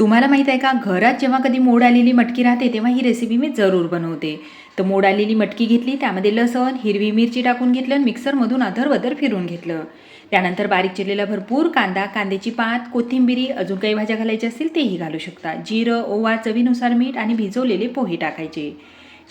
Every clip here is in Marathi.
तुम्हाला माहीत आहे का घरात जेव्हा कधी मोड आलेली मटकी राहते तेव्हा ही रेसिपी मी जरूर बनवते. तर मोड आलेली मटकी घेतली त्यामध्ये लसण हिरवी मिरची टाकून घेतलं आणि मिक्सरमधून अधरवधर फिरून घेतलं. त्यानंतर बारीक चिरलेला भरपूर कांदा कांद्याची पात कोथिंबिरी अजून काही भाज्या घालायच्या असतील तेही घालू शकता. जिरं ओवा चवीनुसार मीठ आणि भिजवलेले पोहे टाकायचे.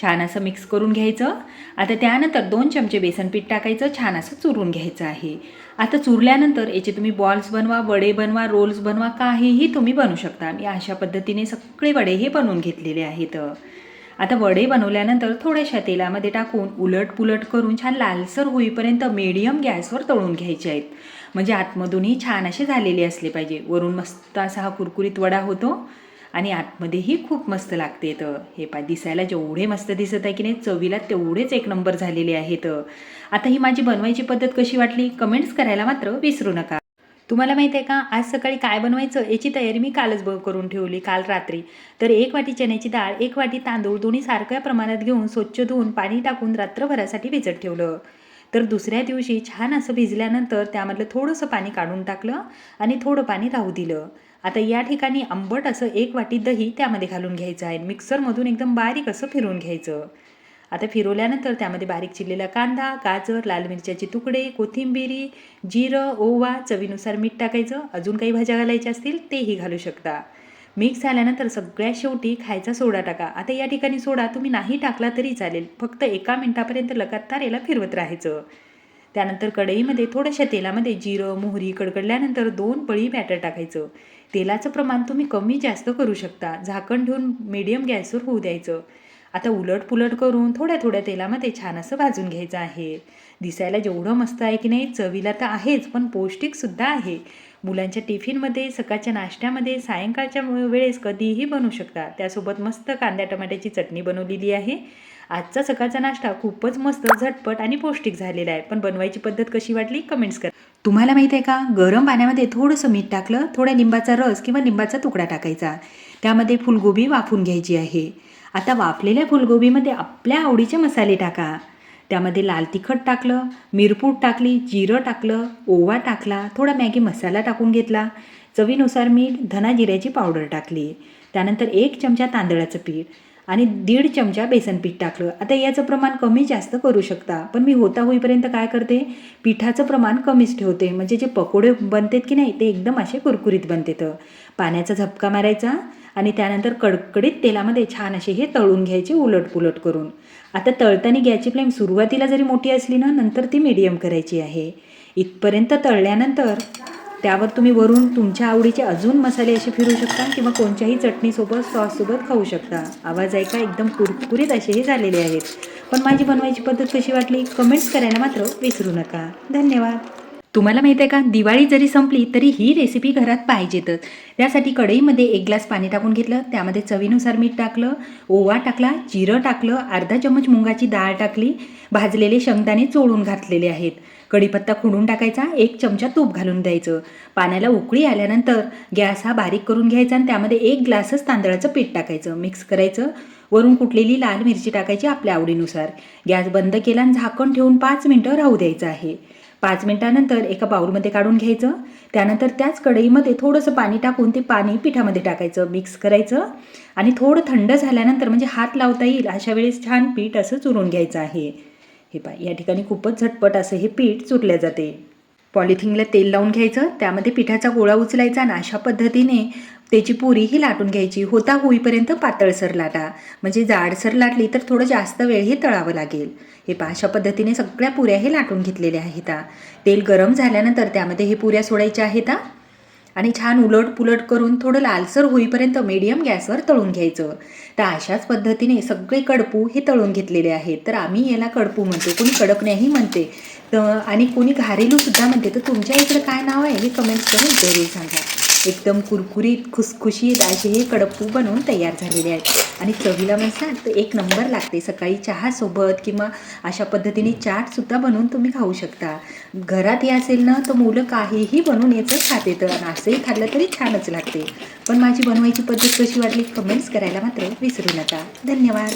छान असं मिक्स करून घ्यायचं. आता त्यानंतर दोन चमचे बेसन पीठ टाकायचं छान असं चुरून घ्यायचं आहे. आता चुरल्यानंतर याचे तुम्ही बॉल्स बनवा वडे बनवा रोल्स बनवा काहीही तुम्ही बनवू शकता. मी अशा पद्धतीने सगळे वडे हे बनवून घेतलेले आहेत. आता वडे बनवल्यानंतर थोड्याशा तेलामध्ये टाकून उलट पुलट करून छान लालसर होईपर्यंत मीडियम गॅसवर तळून घ्यायचे आहेत. म्हणजे आतमधूनही छान असे झालेले असले पाहिजे. वरून मस्त असा हा कुरकुरीत वडा होतो. आणि आतमध्येही खूप मस्त लागते तर हे पा दिसायला जेवढे मस्त दिसत आहे की नाही चवीला तेवढेच एक नंबर झालेले आहेत. आता ही माझी बनवायची पद्धत कशी वाटली? कमेंट्स करायला मात्र विसरू नका. तुम्हाला माहिती आहे का आज सकाळी काय बनवायचं याची तयारी मी कालच ब करून ठेवली काल रात्री. तर एक वाटी चण्याची डाळ एक वाटी तांदूळ दोन्ही सारख्या प्रमाणात घेऊन स्वच्छ धुवून पाणी टाकून रात्रभरासाठी भिजत ठेवलं. तर दुसऱ्या दिवशी छान असं भिजल्यानंतर त्यामधलं थोडंसं पाणी काढून टाकलं आणि थोडं पाणी राहू दिलं. आता या ठिकाणी आंबट असं एक वाटी दही त्यामध्ये घालून घ्यायचं आहे. मिक्सरमधून एकदम बारीक असं फिरवून घ्यायचं. आता फिरवल्यानंतर त्यामध्ये बारीक चिरलेला कांदा गाजर लाल मिरच्याचे तुकडे कोथिंबिरी जिरं ओवा चवीनुसार मीठ टाकायचं. अजून काही भाज्या घालायच्या असतील तेही घालू शकता. मिक्स झाल्यानंतर सगळ्या शेवटी खायचा सोडा टाका. आता या ठिकाणी सोडा तुम्ही नाही टाकला तरी चालेल. फक्त एका मिनटापर्यंत लगातार याला फिरवत राहायचं. त्यानंतर कढईमध्ये थोड्याशा तेलामध्ये जिरं मोहरी कडकडल्यानंतर दोन पळी बॅटर टाकायचं. तेलाचं प्रमाण तुम्ही कमी जास्त करू शकता. झाकण ठेवून मीडियम गॅसवर होऊ द्यायचं. आता उलट पुलट करून थोड्या थोड्या तेलामध्ये छान असं भाजून घ्यायचं आहे. दिसायला जेवढं मस्त आहे की नाही चवीला तर आहेच पण पौष्टिकसुद्धा आहे. मुलांच्या टिफिनमध्ये सकाळच्या नाश्त्यामध्ये सायंकाळच्या वेळेस कधीही बनवू शकता. त्यासोबत मस्त कांद्या टमाट्याची चटणी बनवलेली आहे. आजचा सकाळचा नाश्ता खूपच मस्त झटपट आणि पौष्टिक झालेला आहे. पण बनवायची पद्धत कशी वाटली? कमेंट्स करा. तुम्हाला माहिती आहे का? गरम पाण्यामध्ये थोडंसं मीठ टाकलं थोड्या लिंबाचा रस किंवा लिंबाचा तुकडा टाकायचा. त्यामध्ये फुलगोबी वाफून घ्यायची आहे. आता वाफलेल्या फुलगोबीमध्ये आपल्या आवडीचे मसाले टाका. त्यामध्ये लाल तिखट टाकलं मिरपूड टाकली जिरं टाकलं ओवा टाकला थोडा मॅगी मसाला टाकून घेतला. चवीनुसार मीठ धना जिऱ्याची पावडर टाकली. त्यानंतर एक चमचा तांदळाचं पीठ. आणि दीड चमचा बेसन पीठ टाकलं. आता याचं प्रमाण कमी जास्त करू शकता. पण मी होता होईपर्यंत काय करते? पिठाचं प्रमाण कमीच ठेवते. म्हणजे जे पकोडे बनतात की नाही ते एकदम असे कुरकुरीत बनतात. पाण्याचा झपका मारायचा आणि त्यानंतर कडकडीत तेलामध्ये छान असे हे तळून घ्यायचे उलटपुलट करून. आता तळताना गॅसची फ्लेम सुरुवातीला जरी मोठी असली ना नंतर ती मीडियम करायची आहे. इथपर्यंत तळल्यानंतर त्यावर तुम्ही वरून तुमच्या आवडीचे अजून मसाले असे फिरू शकता किंवा कोणत्याही चटणीसोबत सॉससोबत खाऊ शकता. आवाज ऐका एकदम कुरकुरीत असेही झालेले आहेत. पण माझी बनवायची पद्धत कशी वाटली? कमेंट्स करायला मात्र विसरू नका. धन्यवाद. तुम्हाला माहिती आहे का? दिवाळी जरी संपली तरी ही रेसिपी घरात पाहिजेतच. त्यासाठी कढईमध्ये एक ग्लास पाणी टाकून घेतलं. त्यामध्ये चवीनुसार मीठ टाकलं ओवा टाकला जिरं टाकलं अर्धा चमच मुंगाची डाळ टाकली भाजलेले शेंगदाणे चोळून घातलेले आहेत. कढीपत्ता खुडून टाकायचा एक चमचा तूप घालून द्यायचं. पाण्याला उकळी आल्यानंतर गॅस हा बारीक करून घ्यायचा आणि त्यामध्ये एक ग्लासच तांदळाचं पीठ टाकायचं. मिक्स करायचं. वरून कुटलेली लाल मिरची टाकायची आपल्या आवडीनुसार. गॅस बंद केला आणि झाकण ठेवून पाच मिनटं राहू द्यायचं आहे. पाच मिनटानंतर एका बाऊलमध्ये काढून घ्यायचं. त्यानंतर त्याच कढईमध्ये थोडंसं पाणी टाकून ते पाणी पिठामध्ये टाकायचं मिक्स करायचं. आणि थोडं थंड झाल्यानंतर म्हणजे हात लावता येईल अशा वेळेस छान पीठ असं चुरून घ्यायचं आहे. हे पा या ठिकाणी खूपच झटपट असं हे पीठ चुरले जाते. पॉलिथिनला तेल लावून घ्यायचं त्यामध्ये पिठाचा गोळा उचलायचा आणि अशा पद्धतीने त्याची पुरी ही लाटून घ्यायची. होता होईपर्यंत पातळसर लाटा. म्हणजे जाडसर लाटली तर थोडं जास्त वेळ हे तळावं लागेल. हे पहा अशा पद्धतीने सगळ्या पुऱ्या हे लाटून घेतलेल्या आहेत. तेल गरम झाल्यानंतर त्यामध्ये हे पुऱ्या सोडायच्या आहेत. आणि छान उलट पुलट करून थोडं लालसर होईपर्यंत मीडियम गॅसवर तळून घ्यायचं. तर अशाच पद्धतीने सगळे कडपू हे तळून घेतलेले आहेत. तर आम्ही याला कडपू म्हणतो. कोणी कडकण्याही म्हणते. तर आणि कोणी घारेलूसुद्धा म्हणते तर तुमच्या इकडे काय नाव आहे? हे कमेंट्स करून जरूर सांगा एकदम कुरकुरीत खुसखुशीत असे हे कडप्पू बनवून तयार झालेले आहेत. आणि चवीला म्हणसाल तर एक नंबर लागते. सकाळी चहासोबत किंवा अशा पद्धतीने चाटसुद्धा बनवून तुम्ही खाऊ शकता. घरात हे असेल ना तर मुलं काहीही बनवून याचं खाते तर आणि असंही खाल्लं तरी छानच लागते. पण माझी बनवायची पद्धत कशी वाटली कमेंट्स करायला मात्र विसरू नका. धन्यवाद.